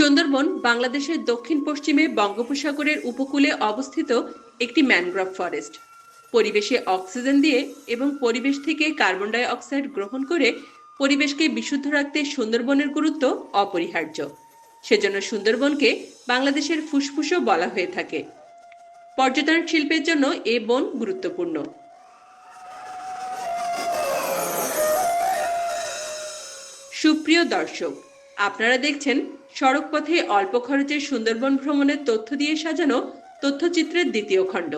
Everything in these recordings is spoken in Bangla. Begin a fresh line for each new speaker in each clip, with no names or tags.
সুন্দরবন বাংলাদেশের দক্ষিণ পশ্চিমে বঙ্গোপসাগরের উপকূলে অবস্থিত একটি ম্যানগ্রোভ ফরেস্ট। পরিবেশে অক্সিজেন দিয়ে এবং পরিবেশ থেকে কার্বন ডাই অক্সাইড গ্রহণ করে পরিবেশকে বিশুদ্ধ রাখতে সুন্দরবনের গুরুত্ব অপরিহার্য। সেজন্য সুন্দরবনকে বাংলাদেশের ফুসফুসও বলা হয়ে থাকে। পর্যটন শিল্পের জন্য এ বন গুরুত্বপূর্ণ। সুপ্রিয় দর্শক, আপনারা দেখছেন সড়ক পথে অল্প খরচে সুন্দরবন ভ্রমণের তথ্য দিয়ে সাজানো তথ্যচিত্রের দ্বিতীয় খণ্ড।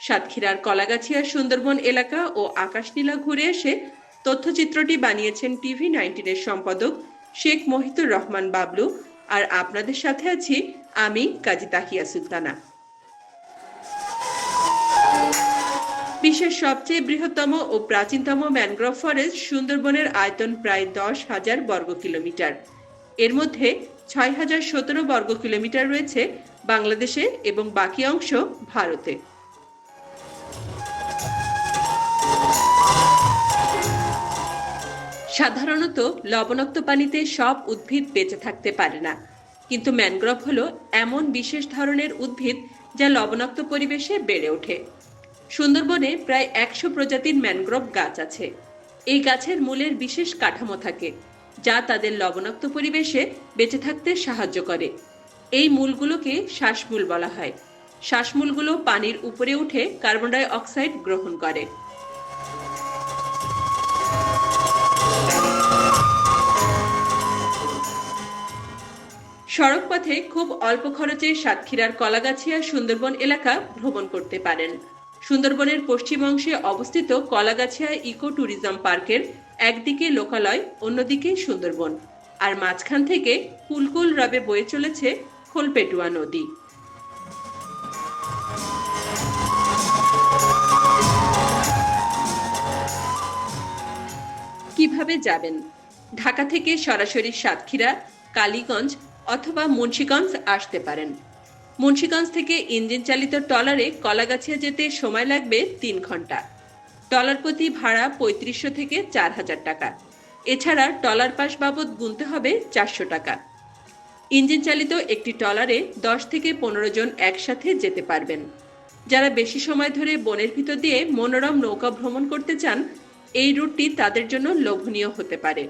সাতক্ষীরার কলাগাছিয়া সুন্দরবন এলাকা ও আকাশনীলা ঘুরে এসে তথ্যচিত্রটি বানিয়েছেন টিভি নাইনটিনের সম্পাদক শেখ মহিতুর রহমান বাবলু। আর আপনাদের সাথে আছি আমি কাজী তাহিয়া সুলতানা। বিশ্বের সবচেয়ে বৃহত্তম ও প্রাচীনতম ম্যানগ্রোভ ফরেস্ট সুন্দরবনের আয়তন প্রায় দশ হাজার বর্গ কিলোমিটার। এর মধ্যে ছয় হাজার সতেরো বর্গ কিলোমিটার রয়েছে বাংলাদেশে এবং বাকি অংশ ভারতে। সাধারণত লবণাক্ত পানিতে সব উদ্ভিদ বেঁচে থাকতে পারে না। কিন্তু ম্যানগ্রোভ হলো এমন বিশেষ ধরনের উদ্ভিদ যা লবণাক্ত পরিবেশে বেড়ে ওঠে। সুন্দরবনে প্রায় একশো প্রজাতির ম্যানগ্রোভ গাছ আছে। এই গাছের মূলের বিশেষ কাঠামো থাকে। যা তাদের লবণাক্ত পরিবেশে বেঁচে থাকতে সাহায্য করে। এই মূলগুলোকে শ্বাসমূল বলা হয়। শ্বাসমূলগুলো পানির উপরে উঠে কার্বন ডাই অক্সাইড গ্রহণ করে। সড়ক পথে খুব অল্প খরচে সাতক্ষীরার কলাগাছিয়া সুন্দরবন এলাকা ভ্রমণ করতে পারেন। সুন্দরবনের পশ্চিম অংশে অবস্থিত কলাগাছিয়া ইকো ট্যুরিজম পার্কের একদিকে লোকালয়, অন্যদিকে সুন্দরবন। আর মাঝখান থেকে কুলকুল রবে বয়ে চলেছে খোলপেটুয়া নদী। কীভাবে যাবেন? ঢাকা থেকে সরাসরি সাতক্ষীরা, কালীগঞ্জ অথবা মুন্সীগঞ্জ আসতে পারেন। মুন্সীগঞ্জ থেকে ইঞ্জিন চালিত ট্রলারে কলাগাছিয়া যেতে সময় লাগবে তিন ঘণ্টা। ট্রলার প্রতি ভাড়া পঁয়ত্রিশশো থেকে চার হাজার টাকা। এছাড়া টলার পাস বাবদ গুনতে হবে চারশো টাকা। ইঞ্জিন চালিত একটি টলারে দশ থেকে পনেরো জন একসাথে যেতে পারবেন। যারা বেশি সময় ধরে বনের ভিতর দিয়ে মনোরম নৌকা ভ্রমণ করতে চান, এই রুটটি তাদের জন্য লোভনীয় হতে পারে।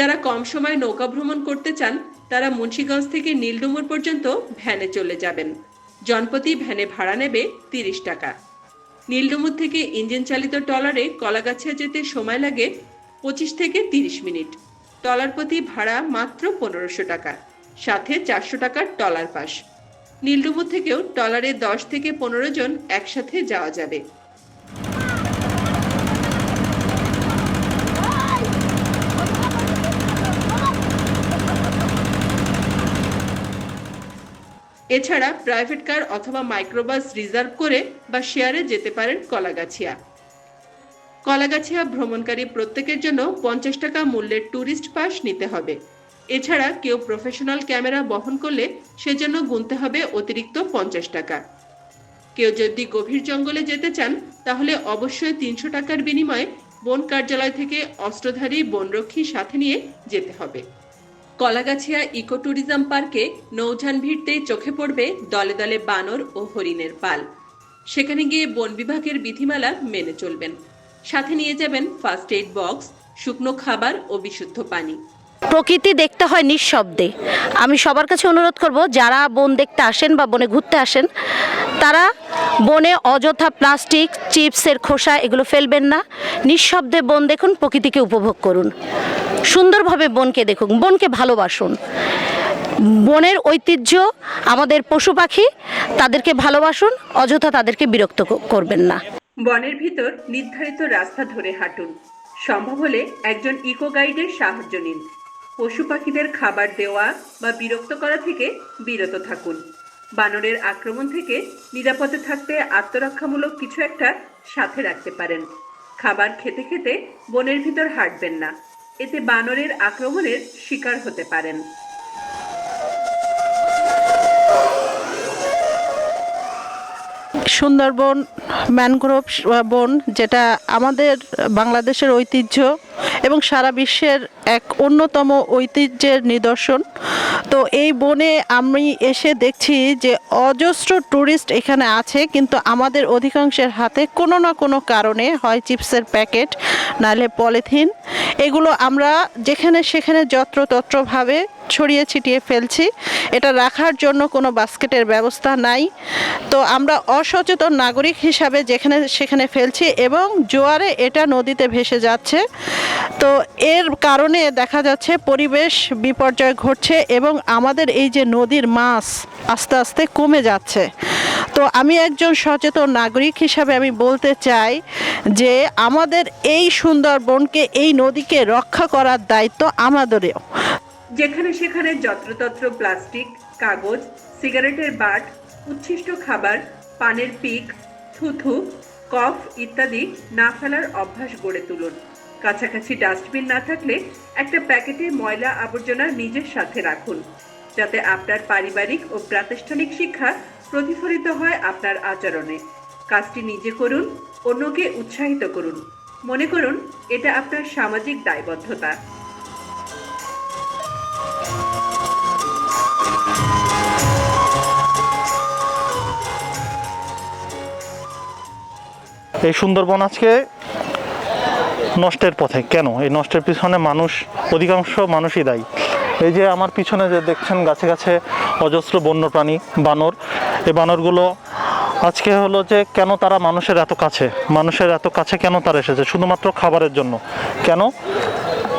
যারা কম সময় নৌকা ভ্রমণ করতে চান, তারা মুন্সীগঞ্জ থেকে নীলডুমুর পর্যন্ত ভ্যানে চলে যাবেন। জনপতি ভ্যানে ভাড়া নেবে তিরিশ টাকা। নীলডুমুর থেকে ইঞ্জিন চালিত ট্রলারে কলাগাছিয়া যেতে সময় লাগে পঁচিশ থেকে তিরিশ মিনিট। ট্রলার প্রতি ভাড়া মাত্র পনেরোশো টাকা, সাথে চারশো টাকার ট্রলার পাস। নীলডুমুর থেকেও ট্রলারে দশ থেকে পনেরো জন একসাথে যাওয়া যাবে। এছাড়া প্রাইভেট কার অথবা মাইক্রোবাস রিজার্ভ করে বা শেয়ারে যেতে পারেন কলাগাছিয়া। কলাগাছিয়া ভ্রমণকারী প্রত্যেকের জন্য পঞ্চাশ টাকা মূল্যের ট্যুরিস্ট পাস নিতে হবে। এছাড়া কেউ প্রফেশনাল ক্যামেরা বহন করলে সেজন্য গুনতে হবে অতিরিক্ত পঞ্চাশ টাকা। কেউ যদি গভীর জঙ্গলে যেতে চান, তাহলে অবশ্যই তিনশো টাকার বিনিময়ে বন কার্যালয় থেকে অস্ত্রধারী বনরক্ষী সাথে নিয়ে যেতে হবে। কলাগাছিয়া ইকো ট্যুরিজম পার্কে নৌযান ভিড়তেই চোখে পড়বে দলে দলে বানর ও হরিণের পাল। সেখানে গিয়ে বন বিভাগের বিধিমালা মেনে চলবেন। সাথে নিয়ে যাবেন ফার্স্ট এইড বক্স, শুকনো খাবার ও বিশুদ্ধ পানি।
প্রকৃতি দেখতে হয় নিঃশব্দে। আমি সবার কাছে অনুরোধ করব, যারা বন দেখতে আসেন বা বনে ঘুরতে আসেন, তারা বনে অযথা প্লাস্টিক, চিপসের খোসা এগুলো ফেলবেন না। নিঃশব্দে বন দেখুন, প্রকৃতিকে উপভোগ করুন। সুন্দরভাবে বনকে দেখুন বনকে ভালোবাসুন। বনের ঐতিহ্য, আমাদের পশু পাখি, তাদেরকে ভালোবাসুন, অযথা তাদেরকে বিরক্ত করবেন না।
বনের ভিতর নির্ধারিত রাস্তা ধরে হাঁটুন। সম্ভব হলে একজন ইকো গাইডের সাহায্য নিন। পশু পাখিদের খাবার দেওয়া বা বিরক্ত করা থেকে বিরত থাকুন। বানরের আক্রমণ থেকে নিরাপদে থাকতে আত্মরক্ষামূলক কিছু একটা সাথে রাখতে পারেন। খাবার খেতে খেতে বনের ভিতর হাঁটবেন না। এতে বানরের আক্রমণের শিকার হতে পারেন।
সুন্দরবন ম্যানগ্রোভ বন, যেটা আমাদের বাংলাদেশের ঐতিহ্য এবং সারা বিশ্বের এক অন্যতম ঐতিহ্যের নিদর্শন। তো এই বনে আমি এসে দেখছি যে অজস্র ট্যুরিস্ট এখানে আছে, কিন্তু আমাদের অধিকাংশের হাতে কোনো না কোনো কারণে হয় চিপসের প্যাকেট, নাহলে পলিথিন। এগুলো আমরা যেখানে সেখানে যত্রতত্রভাবে ছড়িয়ে ছিটিয়ে ফেলছি। এটা রাখার জন্য কোনো বাস্কেটের ব্যবস্থা নাই। তো আমরা অসচেতন নাগরিক হিসাবে যেখানে সেখানে ফেলছি এবং জোয়ারে এটা নদীতে ভেসে যাচ্ছে। তো এর কারণে দেখা যাচ্ছে পরিবেশ বিপর্যয় ঘটছে এবং আমাদের এই যে নদীর মাছ আস্তে আস্তে কমে যাচ্ছে। তো আমি একজন সচেতন নাগরিক হিসাবে আমি বলতে চাই যে আমাদের এই সুন্দরবনকে, এই নদীকে রক্ষা করার দায়িত্ব আমাদেরও।
যেখানে সেখানে যত্রতত্র প্লাস্টিক, কাগজ, সিগারেটের বাট, উচ্ছিষ্ট খাবার, পানের পিক, থুথু, কফ ইত্যাদি না ফেলার অভ্যাস গড়ে তুলুন। কাছাকাছি ডাস্টবিন না থাকলে একটা প্যাকেটে ময়লা আবর্জনা নিজের সাথে রাখুন, যাতে আপনার পারিবারিক ও প্রাতিষ্ঠানিক শিক্ষা প্রতিফলিত হয় আপনার আচরণে। কাজটি নিজে করুন, অন্যকে উৎসাহিত করুন। মনে করুন, এটা আপনার সামাজিক দায়বদ্ধতা।
এই সুন্দরবন আজকে নষ্টের পথে। কেন? এই নষ্টের পিছনে মানুষ, অধিকাংশ মানুষই দায়ী। এই যে আমার পিছনে যে দেখছেন গাছে গাছে অজস্র বন্য প্রাণী বানর, এই বানরগুলো আজকে হলো যে কেন তারা মানুষের এত কাছে? মানুষের এত কাছে কেন তারা এসেছে? শুধুমাত্র খাবারের জন্য। কেন?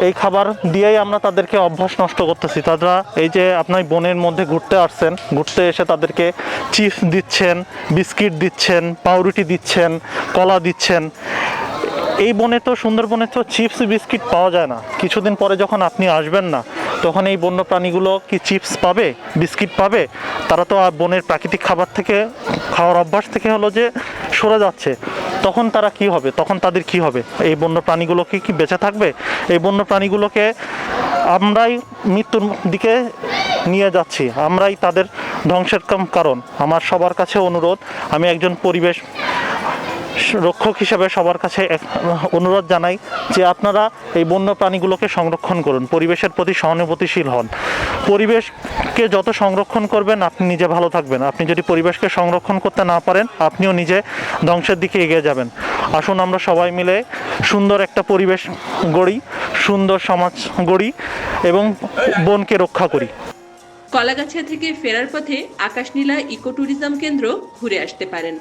এই খাবার দিয়েই আমরা তাদেরকে অভ্যাস নষ্ট করতেছি। তারা এই যে আপনার বনের মধ্যে ঘুরতে আসছেন, ঘুরতে এসে তাদেরকে চিপস দিচ্ছেন, বিস্কিট দিচ্ছেন, পাউরুটি দিচ্ছেন, কলা দিচ্ছেন। এই বনে তো, সুন্দরবনে তো চিপস, বিস্কিট পাওয়া যায় না। কিছুদিন পরে যখন আপনি আসবেন না, তখন এই বন্য প্রাণীগুলো কি চিপস পাবে, বিস্কিট পাবে? তারা তো বনের প্রাকৃতিক খাবার থেকে, খাওয়ার অভ্যাস থেকে হলো যে সরে যাচ্ছে। তখন তারা কি হবে? তখন তাদের কি হবে? এই বন্য প্রাণীগুলোকে কি বেঁচে থাকবে? এই বন্য প্রাণীগুলোকে আমরাই মৃত্যুর দিকে নিয়ে যাচ্ছি। আমরাই তাদের ধ্বংসের কারণ। আমার সবার কাছে অনুরোধ, আমি একজন পরিবেশ রক্ষক হিসাবে সবার কাছে অনুরোধ জানাই যে আপনারা এই বন্য প্রাণীগুলোকে সংরক্ষণ করুন, পরিবেশের প্রতি সহানুভূতিশীল হন। পরিবেশকে যত সংরক্ষণ করবেন, আপনি নিজে ভালো থাকবেন। আপনি যদি পরিবেশকে সংরক্ষণ করতে না পারেন, আপনিও নিজে ধ্বংসের দিকে এগিয়ে যাবেন। আসুন আমরা সবাই মিলে সুন্দর একটা পরিবেশ গড়ি, সুন্দর সমাজ গড়ি এবং বনকে রক্ষা করি।
কলাগাছিয়া থেকে ফেরার পথে আকাশনীলা ইকো ট্যুরিজম কেন্দ্র ঘুরে আসতে পারেন।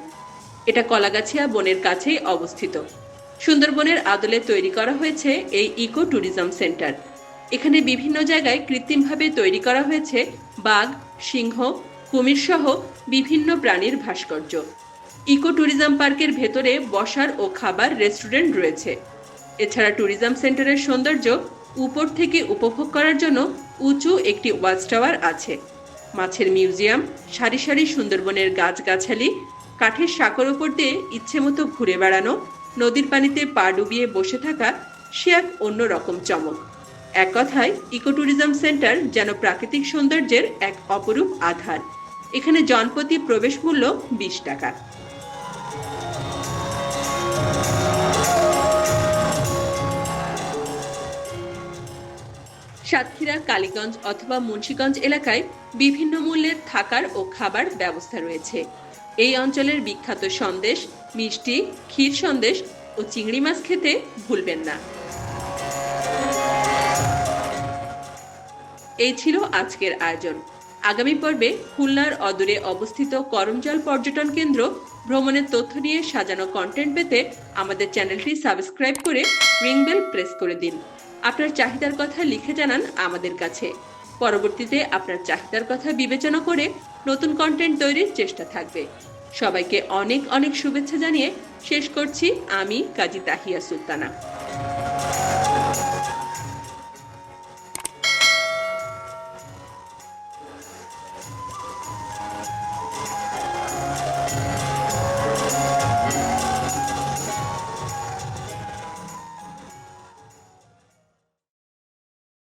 এটা কলাগাছিয়া বনের কাছেই অবস্থিত। সুন্দরবনের আদলে তৈরি করা হয়েছে এই ইকো ট্যুরিজম সেন্টার। এখানে বিভিন্ন জায়গায় কৃত্রিমভাবে তৈরি করা হয়েছে বাঘ, সিংহ, কুমির সহ বিভিন্ন প্রাণীর ভাস্কর্য। ইকো ট্যুরিজম পার্কের ভেতরে বসার ও খাবার রেস্টুরেন্ট রয়েছে। এছাড়া ট্যুরিজম সেন্টারের সৌন্দর্য উপর থেকে উপভোগ করার জন্য উঁচু একটি ওয়াচ টাওয়ার আছে। মাছের মিউজিয়াম, সারি সারি সুন্দরবনের গাছগাছালি কাঠের সাঁকর উপর দিয়ে ইচ্ছে মতো ঘুরে বেড়ানো, নদীর পানিতে পা ডুবিয়ে বসে থাকা সে এক অন্যরকম চমক। এক কথায় ইকো ট্যুরিজম সেন্টার যেন প্রাকৃতিক সৌন্দর্যের এক অপরূপ আধার। এখানে জনপ্রতি প্রবেশ মূল্য বিশ টাকা। সাতক্ষীরা, কালীগঞ্জ অথবা মুন্সীগঞ্জ এলাকায় বিভিন্ন মূল্যের থাকার ও খাবার ব্যবস্থা রয়েছে। এই অঞ্চলের বিখ্যাত সন্দেশ, মিষ্টি, ক্ষীর সন্দেশ ও চিংড়ি মাছ খেতে ভুলবেন না। এই ছিল আজকের আয়োজন। আগামী পর্বে খুলনার অদূরে অবস্থিত করমজল পর্যটন কেন্দ্র ভ্রমণের তথ্য নিয়ে সাজানো কন্টেন্ট পেতে আমাদের চ্যানেলটি সাবস্ক্রাইব করে রিংবেল প্রেস করে দিন। আপনার চাহিদার কথা লিখে জানান আমাদের কাছে। পরবর্তীতে আপনার চাহিদার কথা বিবেচনা করে নতুন কন্টেন্ট তৈরির চেষ্টা থাকবে। সবাইকে অনেক অনেক শুভেচ্ছা জানিয়ে শেষ করছি আমি কাজী তাহিয়া সুলতানা।